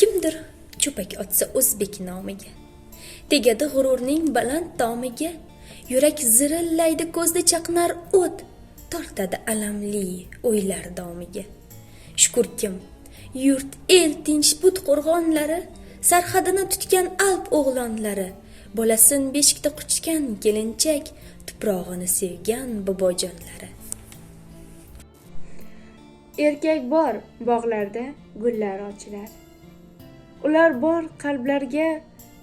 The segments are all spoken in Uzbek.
kimdir? Cho'pak otsa o'zbek nomiga. Tegadi g'ururning baland tomiga. Yurak zirillaydi ko'zda chaqnar o't. Tortadi alamli o'ylar domiga. Shukurkim yurt el tinch but qo'rg'onlari. Sarhadini tutgan alp o'g'lonlari. Bolasin beshikda quchgan kelinchak. Tuprog'ini sevgan bobojonlari. Erkak bor bog'larda gullar ochilar ular bor qalblarga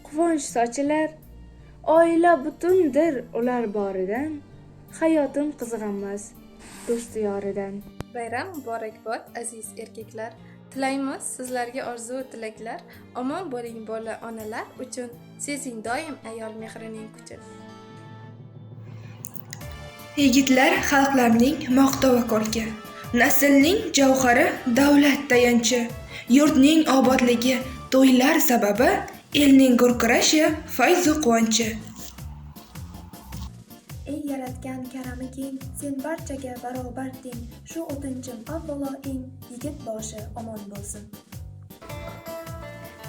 quvonch sochilar. Oila butundir ular boridan hayotim qizg'anmas do'sti yoridan. Bayram muborakbod aziz erkaklar. Tilaymiz sizlarga orzu tilaklar. Omon bo'ling bola onalar uchun sezing doim ayol mehrining kuchin Yigitlar xalqlarning maqtov ko'rki, naslning javhari davlat tayanchi, yurtning obodligi to'ylar sababi, elning gurkirashi fayzu quvonchi. ey yaratgan karami keng sen barchaga barobar teng shu o'tinchim avvalo eng yigit boshi omon bo'lsin.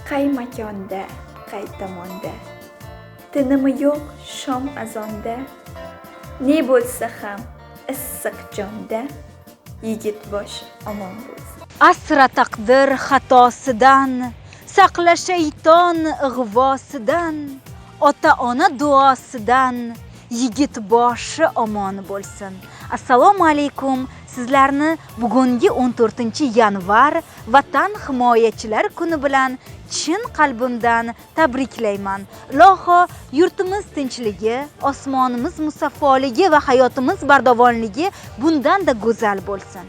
Qay makonda qay tomonda? Tinimi yo'q shom azonda. Ne bo'lsa ham issiq jonda yigit boshi omon bo'lsin. Asra taqdir xatosidan saqla shayton ig'vosidan ota ona duosidan yigit boshi omon bo'lsin. Assalomu alaykum sizlarni bugungi 14 yanvar vatan himoyachilari kuni bilan chin qalbimdan tabriklayman. Iloho yurtimiz tinchligi osmonimiz musaffoligi va hayotimiz bardavomligi bundanda go'zal bo'lsin.